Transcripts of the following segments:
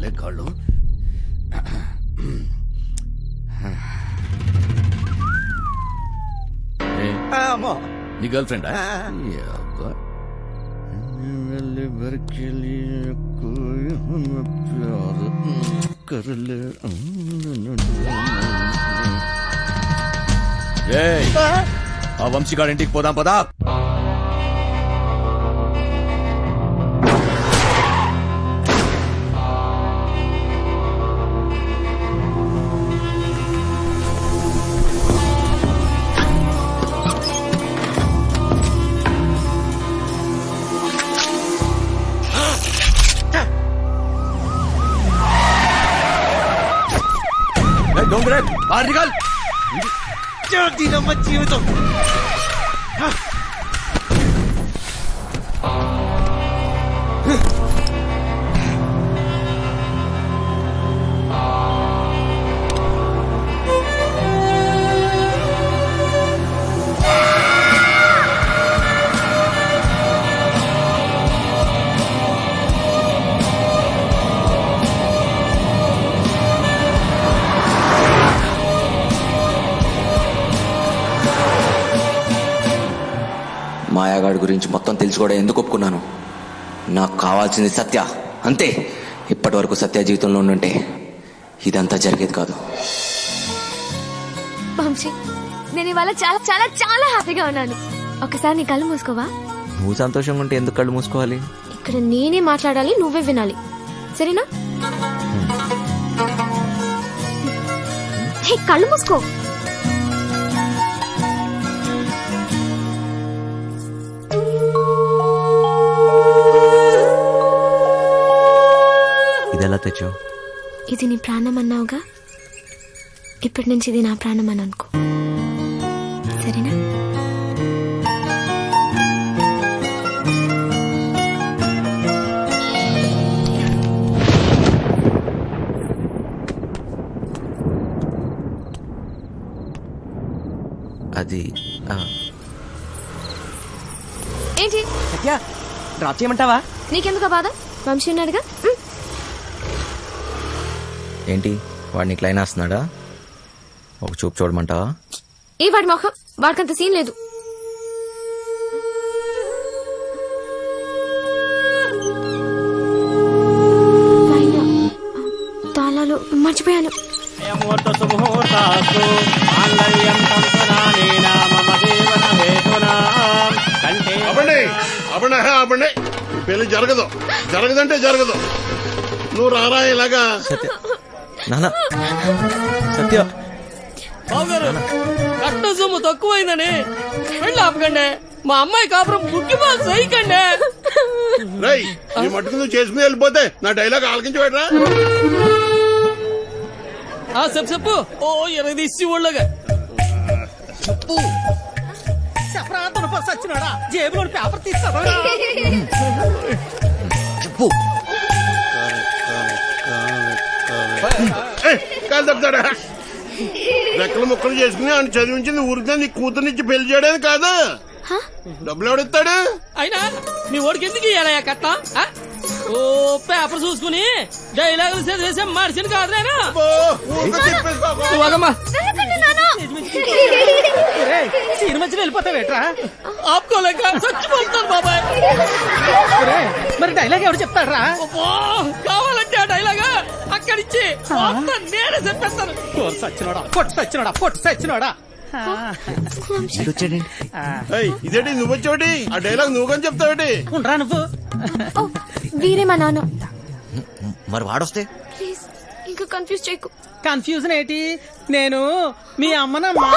కాలే కాళ్ళు. అమ్మో. నీ గర్ల్ ఫ్రెండా? ఆ. ఆ వంశీగాడి ఇంటికి పోదాం పదా. बाहर निकाल। जीवन जीव तुम మాయాగాడి గురించి మొత్తం తెలిసి కూడా ఎందుకు ఒప్పుకున్నాను? నాకు కావాల్సింది సత్య. అంతే. ఇప్పటి వరకు సత్య జీవితంలో ఉండుంటే ఇదంతా జరిగేది కాదు. వంశీ నేను ఇవాళ చాలా చాలా చాలా హ్యాపీగా ఉన్నాను. ఒకసారి నీ కళ్ళు మూసుకోవా? నువ్వు సంతోషంగా ఉంటే ఎందుకు కళ్ళు మూసుకోవాలి? ఇక్కడ నేనే మాట్లాడాలి నువ్వే వినాలి. సరేనా? హే కళ్ళు మూసుకో. ఇది ఎలా తెచ్చావు? ఇది నీ ప్రాణం అన్నావుగా? ఇప్పటి నుంచి ఇది నా ప్రాణం అని అనుకో. సరేనా? అది ఆ, ఏంటి? డ్రాప్ చేయమంటావా? నీకెందుకు బాధ? వంశీ ఉన్నాడుగా. ఏంటి? వాడిని క్లైన్ వేస్తున్నాడా? ఒక చూపు చూడమంటావా? ఏ వాడి మొహం. వాడికంత సీన్ లేదు. తాళాలు మర్చిపోయాను. పెళ్ళి జరగదు. జరగదంటే జరగదు. నువ్వు రారా ఇలాగా? నానా సత్య. బావగారు కట్ట సొమ్ము తక్కువైందని వెళ్ళి ఆపకండి. మా అమ్మాయి కాపురం బాల్ సైకండి రై నీ మట్టుకు నువ్వు చేసుకుని వెళ్ళిపోతే నా డైలాగ్ ఆలకించి పెట్టరా? ఆ చెప్పు చెప్పు. ఓ ఇరవై తీసి ఒళ్ళగా చెప్పు. చెప్పరా సచ్చినాడా జేబులో పేపర్ తీస్తావా చెప్పు. ఏయ్, కాలు తప్పుతాడా? రెక్కలు ముక్కలు చేసుకుని ఆయన చదివించింది ఊరికే నీ కూతురునిచ్చి పెళ్ళి చేయడానికి కాదు. డబ్బులు ఎవడిస్తాడు అయినా నీ ఓడికి ఎందుకు ఇయ్యాలయ్యా కట్ట? ఆ? ఓ పేపర్ చూసుకుని డైలాగులు చదివేసే మనిషిని కాదు నేను. ఓ, ఊరికే చెప్పేసుకోకు. నువ్వు ఆగమ్మా. సినిమా వెళ్ళిపోతావేట్రా ఆపుకోలేక చచ్చిపోతాను బాబాయ్. మరి డైలాగ్ ఎవరు చెప్తాడ్రా? కావాలంటే ఆ డైలాగ్ అక్కడిచ్చి మొత్తం నేనే చెప్పేస్తాను. సచ్చినోడా పొట్టు సచ్చినోడా పొట్టు సచ్చినోడా. వచ్చాడండి ఏయ్, ఇదేంటి నువ్వు వచ్చావుటి? ఆ డైలాగ్ నువ్వు కానీ చెప్తావుటి? ఉండరా నువ్వు. ఓ, వీరే మా నాన్న. మరి వాడొస్తే? ప్లీజ్ ఇంకా కన్ఫ్యూజ్ చేయకు. కన్ఫ్యూజన్ ఏంటి? నేను మీ అమ్మనమ్మా.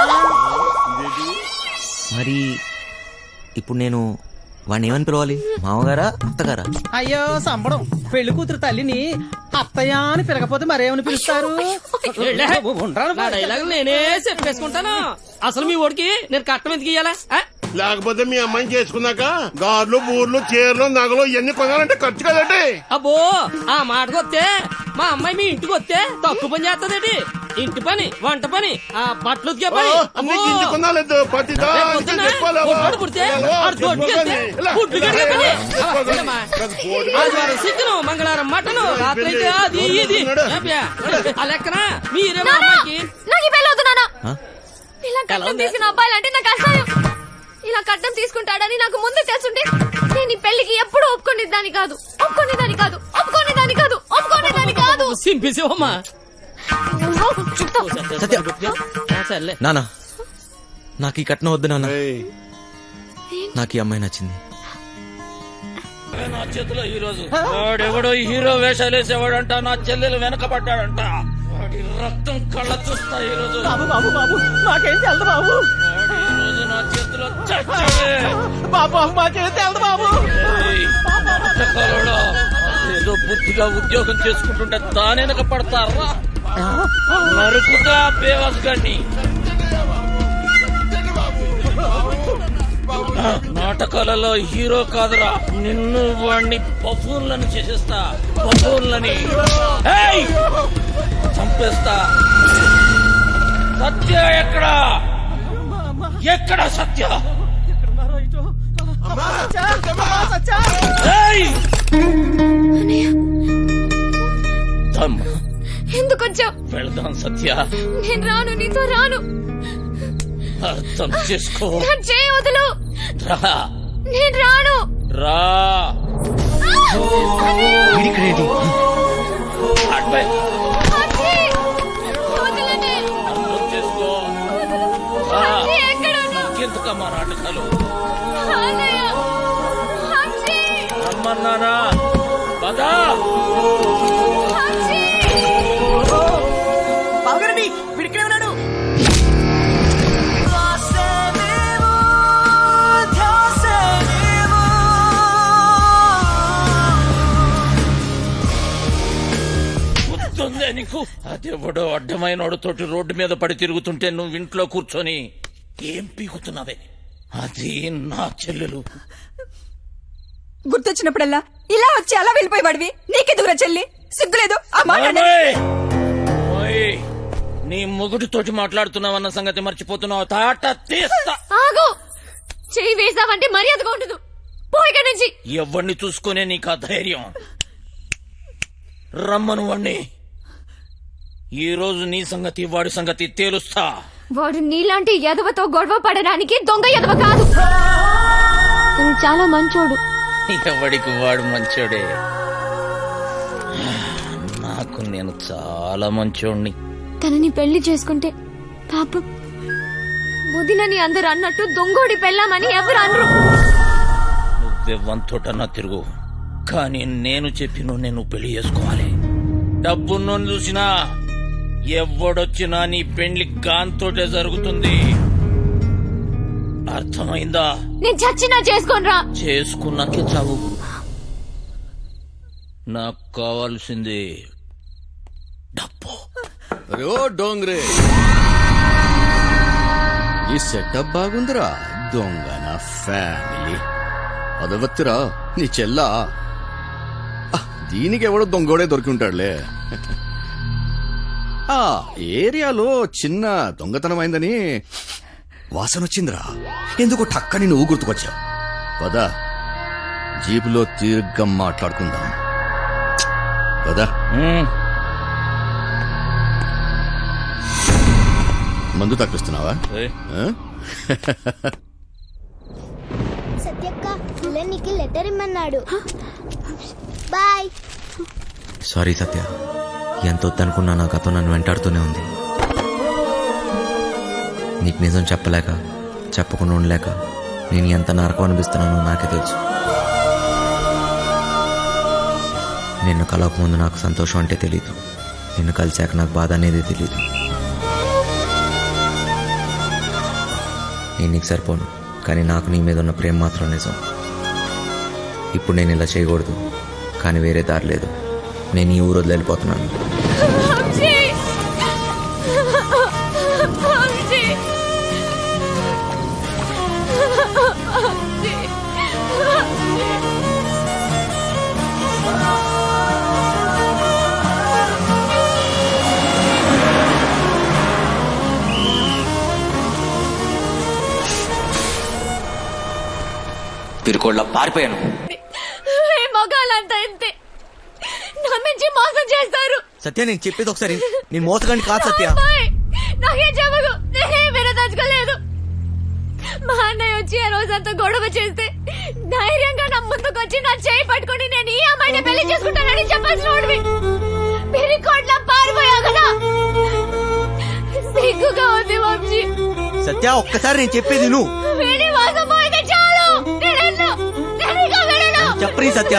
మరి ఇప్పుడు నేను వాడిని ఏమని పిలవాలి? మామగారా అత్తగారా? అయ్యో సంబడం పెళ్ళి కూతురు తల్లిని అత్తయ్య అని పిలకపోతే మరేమని పిలుస్తారు? నేనే చెప్పేసుకుంటాను. అసలు మీ ఓడికి నేను కట్టం ఎందుకు ఇయ్యాలా? లేకపోతే మీ అమ్మాయిని చేసుకున్నాక గార్లు బూర్లు చీరలు నగలు ఇవన్నీ కొనాలంటే ఖర్చు కదండి. అబ్బో ఆ మాటకు వస్తే మా అమ్మాయి మీ ఇంటికి వస్తే తక్కువ పని చేస్తుందేటి? ఇంటి పని వంట పని ఆ బట్టలు ఉతికే పని. అమ్మో. రేపు పొద్దున్న పుడితే ఆడు గుడ్లు కడిగే పని. ఆదివారం చికెను మంగళవారం మటను రాత్రి అయితే అది ఇది? ఆ లెక్కన? మీరే మా అమ్మాయికి. నాకు ఈ పెళ్ళి వద్దు నాన్న ఇలా కట్నం అబ్బాయిలంటే నాకు అసహ్యం. ఇలా కట్నం తీసుకుంటాడని నాకు ముందు తెలుసుంటే నేను ఈ పెళ్ళికి ఎప్పుడు ఒప్పుకునేదాన్ని కాదు. ఒప్పుకునేదాన్ని కాదు. ఒప్పుకునేదాన్ని కాదు. ఒప్పుకునేదాన్ని కాదు. సింపేసేవమ్మా సత్య. సర్లే. నానా నాకు ఈ కట్నం వద్దు నాన్న ఏయ్, నాకు ఈ అమ్మాయి నచ్చింది. నా చేతిలో ఈ రోజు. వాడెవడో హీరో వేషాలు వేసేవాడంట నా చెల్లెలు వెనకబడ్డాడంట. వాడి రక్తం కళ్ళ చూస్తా ఈ రోజు. బాబు బాబు బాబు మాకేం తెలదు బాబు. వాడు ఈ రోజు నా చేతిలో బాబు మాకేం తెలదు బాబు. ఏదో బుద్ధిగా ఉద్యోగం చేసుకుంటుంటే దాని వెనక పడతారా నరుకుతా బేవాస్ గారిని నాటకాలలో హీరో కాదురా. నిన్ను వాణ్ణి బఫూన్లను చేసేస్తా. బఫూన్లని. ఏయ్! చంపేస్తా. సత్య ఎక్కడ? ఎక్కడ సత్య! ఏయ్! వచ్చావు వెళ్దాం సత్య నేను రాను నీతో రాను అర్థం చేసుకో నా చేయి వదులు రా నేను రాను రా వీడిక్కడేంటి అడ్వై. అక్షయ్! వదలండి. అర్థం చేసుకో రా. అక్షయ్, ఎక్కడ ఉన్నావు? ఎందుకమ్మా నాటకాలు అన్నయ్య! అక్షయ్! రమ్మన్నానా పదా అదెవడో అడ్డమైన తోటి రోడ్డు మీద పడి తిరుగుతుంటే నువ్వు ఇంట్లో కూర్చొని ఏం పీకుతున్నావే? అది నా చెల్లెలు. గుర్తొచ్చినప్పుడల్లా ఇలా వచ్చి అలా వెళ్ళిపోయేవాడివి. నీకెదుగురా చెల్లి? సిగ్గులేదు. ఆ మాట. ఓయ్! నీ మొగుడితోటి మాట్లాడుతున్నావన్న సంగతి మర్చిపోతున్నావు. తాట తీస్తా. ఆగు! చెయ్యి వేసావంటే మర్యాదగా ఉండదు. పో ఇక్కడి నుంచి. ఎవరిని చూసుకునే నీకు ఆ ధైర్యం? రమ్మను వాణ్ణి ఈ రోజు నీ సంగతి వాడి సంగతి తేలుస్తా. వాడు నీలాంటి ఎదవతో గొడవ పడడానికి దొంగ ఎదవ కాదు. తను చాలా మంచోడు. ఎవడికి వాడు మంచోడే? నాకు నేను చాలా మంచోడిని తనని పెళ్ళి చేసుకుంటే పాపం ముదినని అందరు అన్నట్టు దొంగోడి పెళ్ళామని ఎవరు అనరు. నువ్వెవ్వంతోటన్నా తిరుగు. కానీ నేను చెప్పిన నేను పెళ్ళి చేసుకోవాలి. డబ్బున్నోని చూసినా ఎవడొచ్చినా నీ పెళ్ళి గాంతోటే జరుగుతుంది. అర్థమైందా? నేను చచ్చినా చేసుకోనరా. చేసుకున్నాకే చావు. నాకు కావాల్సింది డబ్బు. ఓ డోంగ్రే. ఈ సెటప్ బాగుందిరా. దొంగ నా ఫ్యామిలీ. అదవత్తిరా నీ చెల్లా. దీనికి ఎవడో దొంగోడే దొరికి ఉంటాడులే ఆ ఏరియాలో చిన్న దొంగతనం అయిందని వాసన వచ్చిందిరా ఎందుకు టక్కని నువ్వు గుర్తుకొచ్చావు. పదా జీపులో తీర్ఘం మాట్లాడుకుందాం. పదా. మందు ఆ? సత్యక్క లెటర్ ఇమ్మన్నాడు. Bye sorry Satya. ఎంత వద్దనుకున్నా నా గతం నన్ను వెంటాడుతూనే ఉంది. నీకు నిజం చెప్పలేక చెప్పకుండా ఉండలేక నేను ఎంత నరకం అనిపిస్తున్నానో నాకే తెలుసు. నిన్ను కలవకముందు నాకు సంతోషం అంటే తెలీదు. నిన్ను కలిశాక నాకు బాధ అనేది తెలీదు. నేను నీకు సరిపోను కానీ నాకు నీ మీద ఉన్న ప్రేమ మాత్రం నిజం. ఇప్పుడు నేను ఇలా చేయకూడదు కానీ వేరే దారి లేదు. నేను ఈ ఊరు వదిలిపోతున్నాను తిరుకోళ్ళ పారిపోయాను. సత్య నేను చెప్పేది ఒకసారి నేను మోసగాని కాదు సత్య. నాకేం నేనేం వినదలుచుకోలేదు మా అన్నయ్య వచ్చి ఆ రోజంతా గొడవ చేస్తే ధైర్యంగా నా ముందుకు వచ్చి నా చేయి పట్టుకొని నేను ఈ అమ్మాయిని పెళ్ళి చేసుకుంటానని చెప్పాల్సిన వాడివి. పిరికోట్ల పారిపోయావు కదా. సిగ్గుగా ఉంది వంశీ. సత్య ఒక్కసారి నేను చెప్పేది నువ్వు వీడి చాలు. నేను సత్య.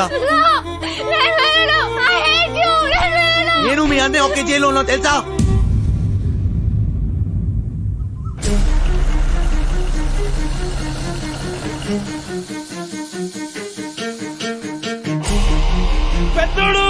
మీ అన్నయ్య ఒకే జైల్లో ఉన్నావు తెలుసా పెద్దోడు